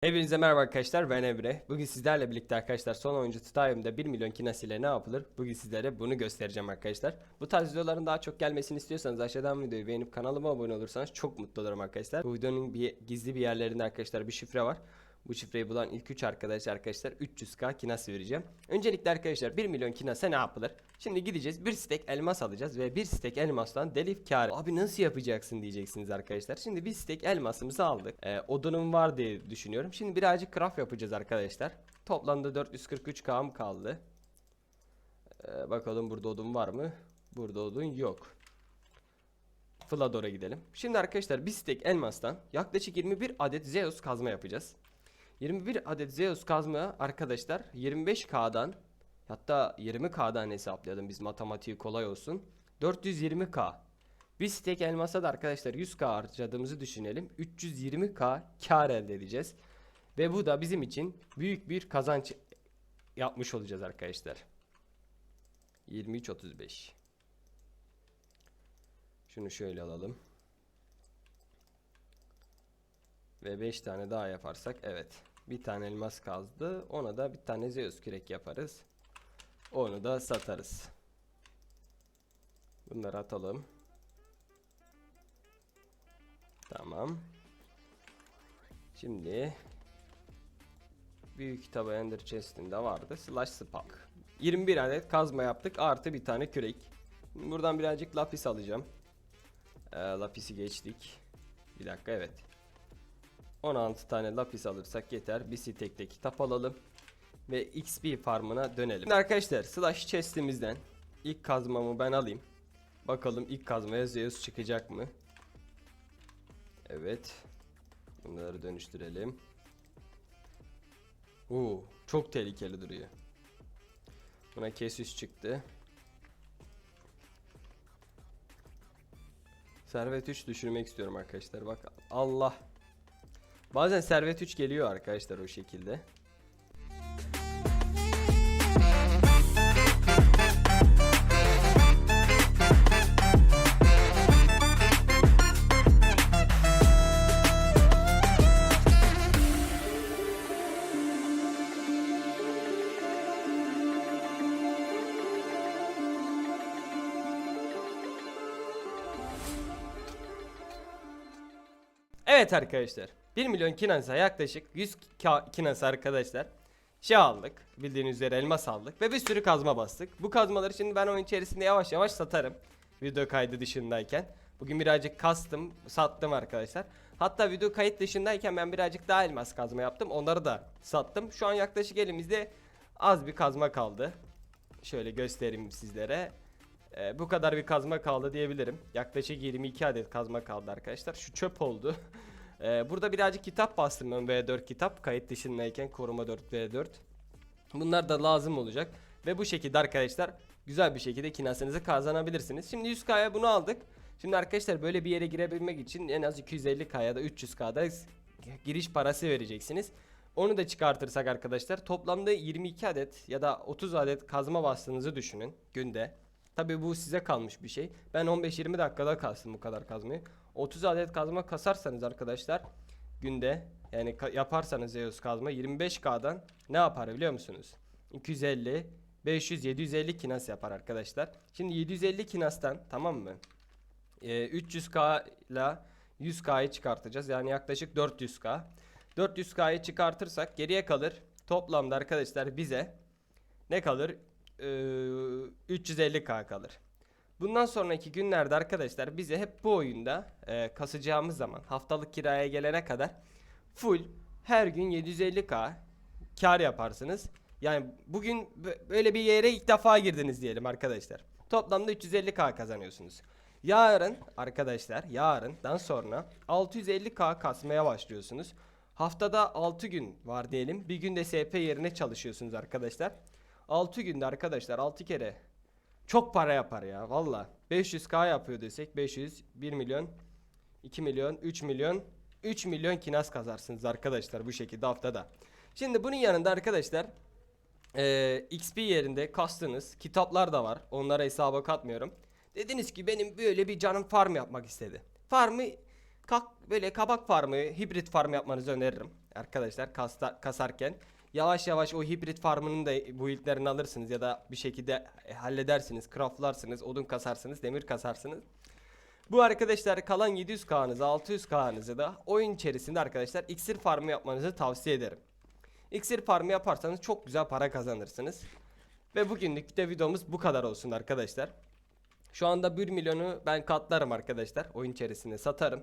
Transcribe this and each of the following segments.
Hepinize merhaba arkadaşlar ben Emre. Bugün sizlerle birlikte arkadaşlar son oyuncu Titanium'da 1 milyon kinas ile ne yapılır? Bugün sizlere bunu göstereceğim arkadaşlar. Bu tarz videoların daha çok gelmesini istiyorsanız aşağıdan videoyu beğenip kanalıma abone olursanız çok mutlu olurum arkadaşlar. Bu videonun bir gizli bir yerlerinde arkadaşlar bir şifre var. Bu şifreyi bulan ilk 3 arkadaş arkadaşlar 300k kinas vereceğim. Öncelikle arkadaşlar 1 milyon kinasa ne yapılır? Şimdi gideceğiz bir stek elmas alacağız ve bir stek elmastan delif kar. Abi nasıl yapacaksın diyeceksiniz arkadaşlar. Şimdi bir stek elmasımızı aldık. Ee, odunum var diye düşünüyorum. Şimdi birazcık craft yapacağız arkadaşlar. Toplamda 443k'm kaldı. Ee, bakalım burada odun var mı? Burada odun yok. Flador'a gidelim. Şimdi arkadaşlar bir stek elmastan yaklaşık 21 adet Zeus kazma yapacağız. 21 adet Zeus kazma arkadaşlar 25K'dan hatta 20K'dan hesaplayalım biz matematiği kolay olsun. 420K. Bir stek elmasa da arkadaşlar 100K harcadığımızı düşünelim. 320K kar elde edeceğiz. Ve bu da bizim için büyük bir kazanç yapmış olacağız arkadaşlar. 23.35 Şunu şöyle alalım. Ve 5 tane daha yaparsak evet. Bir tane elmas kazdı. Ona da bir tane Zeus kürek yaparız. Onu da satarız. Bunları atalım. Tamam. Şimdi büyük kitabı Ender Chest'inde vardı. Slash Spark. 21 adet kazma yaptık. Artı bir tane kürek. Buradan birazcık lapis alacağım. Ee, lapisi geçtik. Bir dakika evet. 16 tane lapis alırsak yeter. Bir stekte kitap alalım. Ve XP farmına dönelim. Şimdi arkadaşlar slash chest'imizden ilk kazmamı ben alayım. Bakalım ilk kazmaya Zeus çıkacak mı? Evet. Bunları dönüştürelim. Oo, çok tehlikeli duruyor. Buna Cassius çıktı. Servet 3 düşürmek istiyorum arkadaşlar. Bak Allah. Bazen Servet 3 geliyor arkadaşlar o şekilde. Evet arkadaşlar. 1 milyon kinasa yaklaşık 100 ka- kinasa arkadaşlar. Şey aldık. Bildiğiniz üzere elmas aldık. Ve bir sürü kazma bastık. Bu kazmaları şimdi ben oyun içerisinde yavaş yavaş satarım. Video kaydı dışındayken. Bugün birazcık kastım. Sattım arkadaşlar. Hatta video kayıt dışındayken ben birazcık daha elmas kazma yaptım. Onları da sattım. Şu an yaklaşık elimizde az bir kazma kaldı. Şöyle göstereyim sizlere. Ee, bu kadar bir kazma kaldı diyebilirim. Yaklaşık 22 adet kazma kaldı arkadaşlar. Şu çöp oldu. Ee, burada birazcık kitap bastım ben V4 kitap. Kayıt dışındayken koruma 4 V4. Bunlar da lazım olacak. Ve bu şekilde arkadaşlar güzel bir şekilde kinasınızı kazanabilirsiniz. Şimdi 100k'ya bunu aldık. Şimdi arkadaşlar böyle bir yere girebilmek için en az 250k ya da 300k'da giriş parası vereceksiniz. Onu da çıkartırsak arkadaşlar toplamda 22 adet ya da 30 adet kazma bastığınızı düşünün günde. Tabi bu size kalmış bir şey. Ben 15-20 dakikada kastım bu kadar kazmayı. 30 adet kazma kasarsanız arkadaşlar günde yani yaparsanız Zeus kazma 25K'dan ne yapar biliyor musunuz? 250 500 750 kinas yapar arkadaşlar. Şimdi 750 kinastan tamam mı? Ee, 300K ile 100K'yı çıkartacağız. Yani yaklaşık 400K. 400K'yı çıkartırsak geriye kalır. Toplamda arkadaşlar bize ne kalır? Ee, 350K kalır. Bundan sonraki günlerde arkadaşlar bize hep bu oyunda e, kasacağımız zaman haftalık kiraya gelene kadar full her gün 750k kar yaparsınız. Yani bugün bö- böyle bir yere ilk defa girdiniz diyelim arkadaşlar. Toplamda 350k kazanıyorsunuz. Yarın arkadaşlar yarından sonra 650k kasmaya başlıyorsunuz. Haftada 6 gün var diyelim. Bir günde SP yerine çalışıyorsunuz arkadaşlar. 6 günde arkadaşlar 6 kere çok para yapar ya valla. 500k yapıyor desek 500, 1 milyon, 2 milyon, 3 milyon, 3 milyon kinas kazarsınız arkadaşlar bu şekilde haftada. Şimdi bunun yanında arkadaşlar eee, XP yerinde kastınız kitaplar da var. Onlara hesaba katmıyorum. Dediniz ki benim böyle bir canım farm yapmak istedi. Farmı kak, böyle kabak farmı, hibrit farm yapmanızı öneririm. arkadaşlar kasta, kasarken. Yavaş yavaş o hibrit farmının da bu ilklerini alırsınız ya da bir şekilde e, halledersiniz, craftlarsınız, odun kasarsınız, demir kasarsınız. Bu arkadaşlar kalan 700K'nızı 600K'nızı da oyun içerisinde arkadaşlar iksir farmı yapmanızı tavsiye ederim. İksir farmı yaparsanız çok güzel para kazanırsınız. Ve bugünlük de videomuz bu kadar olsun arkadaşlar. Şu anda 1 milyonu ben katlarım arkadaşlar. Oyun içerisinde satarım.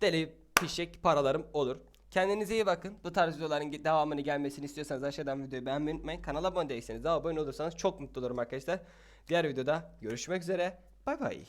Deli pişek paralarım olur. Kendinize iyi bakın. Bu tarz videoların devamını gelmesini istiyorsanız aşağıdan videoyu beğenmeyi unutmayın. Kanala abone değilseniz de abone olursanız çok mutlu olurum arkadaşlar. Diğer videoda görüşmek üzere. Bay bay.